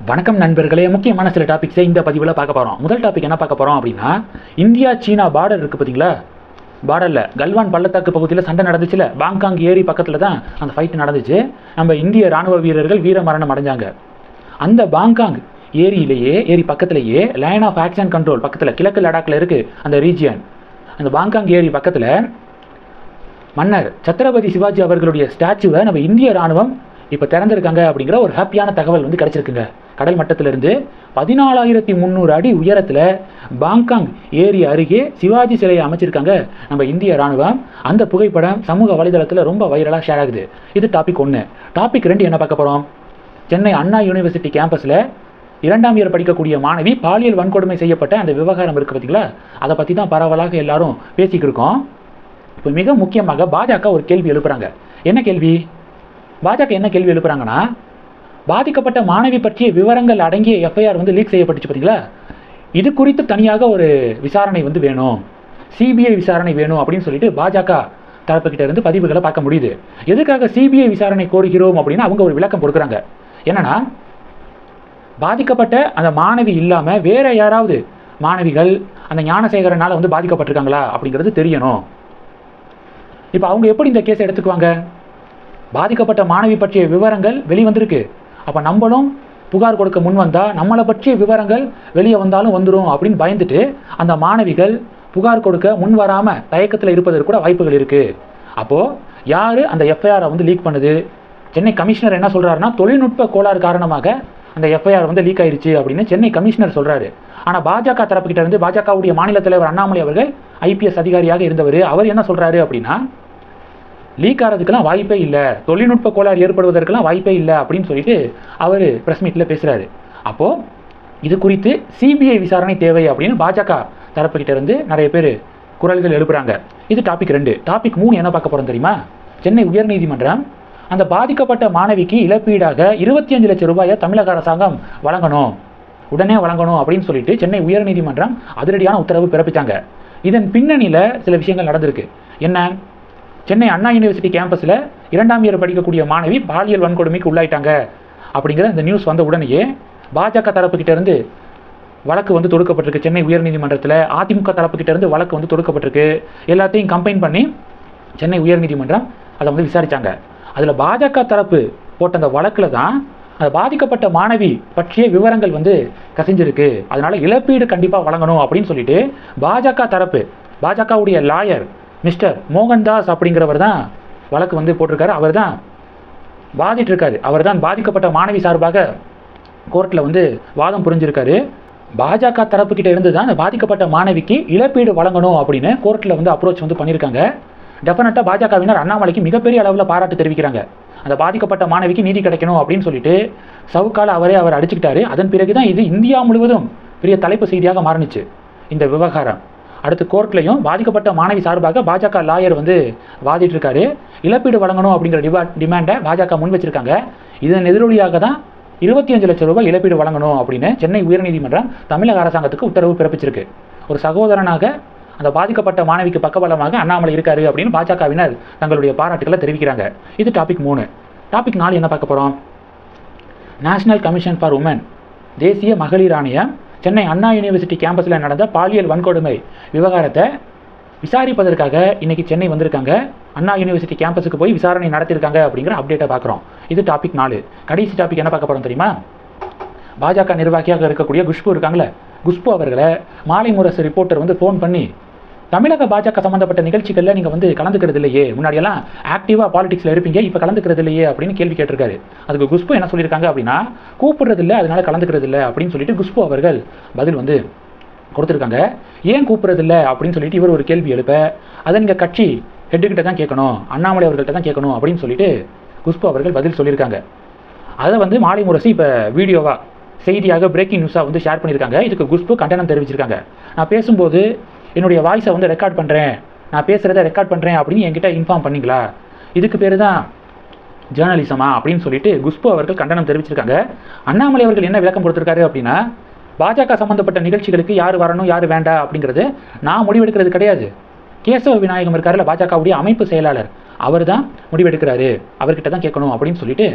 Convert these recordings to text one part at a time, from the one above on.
வணக்கம் நண்பர்களே முக்கியமான சில டாபிக்ஸை இந்த பதிவில் பார்க்க போகிறோம் முதல் டாபிக் என்ன பார்க்க போகிறோம் அப்படின்னா இந்தியா சீனா பார்டர் இருக்குது பார்த்தீங்களா? பார்டரில் கல்வான் பள்ளத்தாக்கு பகுதியில் சண்டை நடந்துச்சுல பாங்காங் ஏரி பக்கத்தில் தான் அந்த ஃபைட் நடந்துச்சு. நம்ம இந்திய ராணுவ வீரர்கள் வீர மரணம் அடைஞ்சாங்க. அந்த பாங்காங் ஏரியிலேயே ஏரி பக்கத்திலேயே லைன் ஆஃப் ஆக்ஷன் கண்ட்ரோல் பக்கத்தில் கிழக்கு லடாக்கில் இருக்குது அந்த ரீஜியன் அந்த பாங்காங் ஏரி பக்கத்தில் மன்னர் சத்ரபதி சிவாஜி அவர்களுடைய ஸ்டாச்சுவை நம்ம இந்திய ராணுவம் இப்போ திறந்திருக்காங்க அப்படிங்கிற ஒரு ஹாப்பியான தகவல் வந்து கிடச்சிருக்குங்க. கடல் மட்டத்திலிருந்து பதினாலாயிரத்தி முந்நூறு அடி உயரத்தில் பாங்காங் ஏரி அருகே சிவாஜி சிலையை அமைச்சிருக்காங்க நம்ம இந்திய ராணுவம் அந்த புகைப்படம் சமூக வலைதளத்தில் ரொம்ப வைரலாக ஷேர் ஆகுது. இது டாபிக் ஒன்று டாபிக் ரெண்டு என்ன பார்க்க போகிறோம் சென்னை அண்ணா யூனிவர்சிட்டி கேம்பஸில் இரண்டாம் இயர் படிக்கக்கூடிய மாணவி பாலியல் வன்கொடுமை செய்யப்பட்ட அந்த விவகாரம் இருக்குது பார்த்தீங்களா அதை பற்றி தான் பரவலாக எல்லாரும் பேசிக்கிட்டு இருக்கோம். இப்போ மிக முக்கியமாக பாஜக ஒரு கேள்வி எழுப்புறாங்க. என்ன கேள்வி? பாஜக என்ன கேள்வி எழுப்புறாங்கன்னா பாதிக்கப்பட்ட மாணவி பற்றிய விவரங்கள் அடங்கிய எஃப்ஐஆர் வந்து லீக் செய்யப்பட்டுச்சு பார்த்தீங்களா இது குறித்து தனியாக ஒரு விசாரணை வந்து வேணும். சிபிஐ விசாரணை வேணும் அப்படின்னு சொல்லிட்டு பாஜக தரப்புக்கிட்ட இருந்து பதிவுகளை பார்க்க முடியுது. எதுக்காக சிபிஐ விசாரணை கோருகிறோம் அப்படின்னு அவங்க ஒரு விளக்கம் கொடுக்குறாங்க. என்னன்னா பாதிக்கப்பட்ட அந்த மாணவி இல்லாமல் வேற யாராவது மாணவிகள் அந்த ஞானசேகரனால் வந்து பாதிக்கப்பட்டிருக்காங்களா அப்படிங்கிறது தெரியணும். இப்போ அவங்க எப்படி இந்த கேஸை எடுத்துக்குவாங்க? பாதிக்கப்பட்ட மாணவி பற்றிய விவரங்கள் வெளிவந்திருக்கு. அப்போ நம்மளும் புகார் கொடுக்க முன் வந்தால் நம்மளை பற்றிய விவரங்கள் வெளியே வந்தாலும் வந்துடும் அப்படின்னு பயந்துட்டு அந்த மாணவிகள் புகார் கொடுக்க முன் வராமல் தயக்கத்தில் இருப்பதற்கு கூட வாய்ப்புகள் இருக்குது அப்போது யார் அந்த எஃப்ஐஆரை வந்து லீக் பண்ணுது? சென்னை கமிஷனர் என்ன சொல்கிறாருன்னா தொழில்நுட்ப கோளாறு காரணமாக அந்த எஃப்ஐஆர் வந்து லீக் ஆயிடுச்சு அப்படின்னு சென்னை கமிஷனர் சொல்கிறாரு ஆனால் பாஜக தரப்புக்கிட்ட இருந்து பாஜகவுடைய மாநில தலைவர் அண்ணாமலை அவர்கள் ஐபிஎஸ் அதிகாரியாக இருந்தவர். அவர் என்ன சொல்கிறாரு அப்படின்னா லீக் ஆகிறதுக்கெல்லாம் வாய்ப்பே இல்லை. தொழில்நுட்ப கோளாறு ஏற்படுவதற்கெல்லாம் வாய்ப்பே இல்லை அப்படின்னு சொல்லிட்டு அவர் ப்ரெஸ் மீட்டில் பேசுகிறாரு அப்போது இது குறித்து சிபிஐ விசாரணை தேவை அப்படின்னு பாஜக தரப்புக்கிட்ட இருந்து நிறைய பேர் குரல்கள் எழுப்புறாங்க. இது டாபிக் ரெண்டு. டாபிக் மூணு என்ன பார்க்க போகிறோம் தெரியுமா? சென்னை உயர்நீதிமன்றம் அந்த பாதிக்கப்பட்ட மாணவிக்கு இழப்பீடாக இருபத்தி அஞ்சு லட்சம் ரூபாயை தமிழக அரசாங்கம் வழங்கணும். உடனே வழங்கணும் அப்படின்னு சொல்லிட்டு சென்னை உயர்நீதிமன்றம் அதிரடியான உத்தரவு பிறப்பித்தாங்க இதன் பின்னணியில் சில விஷயங்கள் நடந்திருக்கு. என்ன? சென்னை அண்ணா யூனிவர்சிட்டி கேம்பஸில் இரண்டாம் இயர் படிக்கக்கூடிய மாணவி பாலியல் வன்கொடுமைக்கு உள்ளாயிட்டாங்க. அப்படிங்கிற இந்த நியூஸ் வந்த உடனேயே பாஜக தரப்புக்கிட்டேருந்து வழக்கு வந்து தொடுக்கப்பட்டிருக்கு. சென்னை உயர்நீதிமன்றத்தில் அதிமுக தரப்புக்கிட்டேருந்து வழக்கு வந்து தொடுக்கப்பட்டிருக்கு. எல்லாத்தையும் கம்பைன் பண்ணி சென்னை உயர்நீதிமன்றம் அதை வந்து விசாரித்தாங்க அதில் பாஜக தரப்பு போட்ட அந்த வழக்கில் தான் அந்த பாதிக்கப்பட்ட மாணவி பற்றிய விவரங்கள் வந்து கசிஞ்சிருக்கு. அதனால் இழப்பீடு கண்டிப்பாக வழங்கணும் அப்படின்னு சொல்லிட்டு பாஜக தரப்பு பாஜகவுடைய லாயர் மிஸ்டர் மோகன்தாஸ் அப்படிங்கிறவர் தான் வழக்கு வந்து போட்டிருக்காரு. அவர் தான் பாதிட்டுருக்காரு அவர் தான் பாதிக்கப்பட்ட மாணவி சார்பாக கோர்ட்டில் வந்து வாதம் புரிஞ்சிருக்காரு. பாஜக தரப்புக்கிட்ட இருந்து தான் அந்த பாதிக்கப்பட்ட மாணவிக்கு இழப்பீடு வழங்கணும் அப்படின்னு கோர்ட்டில் வந்து அப்ரோச் வந்து பண்ணியிருக்காங்க. டெஃபினட்டாக பாஜகவினர் அண்ணாமலைக்கு மிகப்பெரிய அளவில் பாராட்டு தெரிவிக்கிறாங்க. அந்த பாதிக்கப்பட்ட மாணவிக்கு நீதி கிடைக்கணும் அப்படின்னு சொல்லிட்டு சவுக்கால அவரே அவர் அடிச்சுக்கிட்டாரு. அதன் பிறகு தான் இது இந்தியா முழுவதும் பெரிய தலைப்பு செய்தியாக மாறினுச்சு. இந்த விவகாரம். அடுத்து கோர்ட்லையும் பாதிக்கப்பட்ட மாணவி சார்பாக பாஜக லாயர் வந்து வாதிட்டு இருக்காரு இழப்பீடு வழங்கணும் அப்படிங்கிற டிவா டிமாண்டை பாஜக முன் வச்சிருக்காங்க. இதன் எதிரொலியாக தான் இருபத்தி அஞ்சு லட்சம் ரூபாய் இழப்பீடு வழங்கணும் அப்படின்னு சென்னை உயர்நீதிமன்றம் தமிழக அரசாங்கத்துக்கு உத்தரவு பிறப்பிச்சிருக்கு. ஒரு சகோதரனாக அந்த பாதிக்கப்பட்ட மாணவிக்கு பக்கபலமாக அண்ணாமலை இருக்காரு அப்படின்னு பாஜகவினர் தங்களுடைய பாராட்டுகளை தெரிவிக்கிறாங்க. இது டாபிக் மூணு. டாபிக் நாலு என்ன பார்க்க போகிறோம் நேஷனல் கமிஷன் ஃபார் உமன் தேசிய மகளிர் ஆணையம் சென்னை அண்ணா யூனிவர்சிட்டி கேம்பஸில் நடந்த பாலியல் வன்கொடுமை விவகாரத்தை விசாரிப்பதற்காக இன்றைக்கி சென்னை வந்திருக்காங்க. அண்ணா யூனிவர்சிட்டி கேம்பஸுக்கு போய் விசாரணை நடத்தியிருக்காங்க அப்படிங்கிற அப்டேட்டை பார்க்குறோம். இது டாபிக் நாலு. கடைசி டாபிக் என்ன பார்க்க போகிறோம் தெரியுமா? பாஜக நிர்வாகியாக இருக்கக்கூடிய குஷ்பு இருக்காங்களே குஷ்பு அவர்களை மாலை முரசு ரிப்போர்ட்டர் வந்து ஃபோன் பண்ணி தமிழக பாஜக சம்மந்தப்பட்ட நிகழ்ச்சிகளில் நீங்கள் வந்து கலந்துக்கிறது இல்லையே முன்னாடியெல்லாம் ஆக்டிவாக பாலிடிக்ஸில் இருப்பீங்க இப்போ கலந்துக்கிறது இல்லையே அப்படின்னு கேள்வி கேட்டிருக்காரு. அதுக்கு குஷ்பு என்ன சொல்லியிருக்காங்க அப்படின்னா கூப்பிடுறது இல்லை அதனால கலந்துக்கிறது இல்லை அப்படின்னு சொல்லிட்டு குஷ்பு அவர்கள் பதில் வந்து கொடுத்துருக்காங்க. ஏன் கூப்பிடுறது இல்லை அப்படின்னு சொல்லிட்டு இவர் ஒரு கேள்வி எழுப்ப அதை நீங்கள் கட்சி ஹெட்டுக்கிட்ட தான் கேட்கணும் அண்ணாமலை அவர்கள்ட்ட தான் கேட்கணும் அப்படின்னு சொல்லிட்டு குஷ்பு அவர்கள் பதில் சொல்லியிருக்காங்க. அதை வந்து மாலை முரசு இப்போ வீடியோவாக செய்தியாக பிரேக்கிங் நியூஸாக வந்து ஷேர் பண்ணியிருக்காங்க. இதுக்கு குஷ்பு கண்டனம் தெரிவிச்சிருக்காங்க. நான் பேசும்போது என்னுடைய வாய்ஸை வந்து ரெக்கார்ட் பண்ணுறேன் நான் பேசுகிறத ரெக்கார்ட் பண்ணுறேன் அப்படின்னு என்கிட்ட இன்ஃபார்ம் பண்ணீங்களா? இதுக்கு பேர் தான் ஜேர்னலிசமா அப்படின்னு சொல்லிட்டு குஷ்பு அவர்கள் கண்டனம் தெரிவிச்சிருக்காங்க. அண்ணாமலை அவர்கள் என்ன விளக்கம் கொடுத்துருக்காரு அப்படின்னா பாஜக சம்மந்தப்பட்ட நிகழ்ச்சிகளுக்கு யார் வரணும் யார் வேண்டாம் அப்படிங்கிறது நான் முடிவெடுக்கிறது கிடையாது. கேசவ விநாயகம் இருக்காருல்ல பாஜகவுடைய அமைப்பு செயலாளர். அவர் தான் முடிவெடுக்கிறாரு. அவர்கிட்ட தான் கேட்கணும் அப்படின்னு சொல்லிட்டு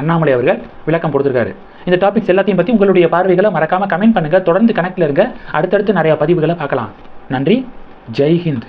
அண்ணாமலை அவர்கள் விளக்கம் கொடுத்துருக்காரு. இந்த டாபிக்ஸ் எல்லாத்தையும் பற்றி உங்களுடைய பார்வைகளை மறக்காமல் கமெண்ட் பண்ணுங்கள் தொடர்ந்து கனெக்டில் இருங்க. அடுத்தடுத்து நிறையா பதிவுகளை பார்க்கலாம். நன்றி. ஜெய் ஹிந்த்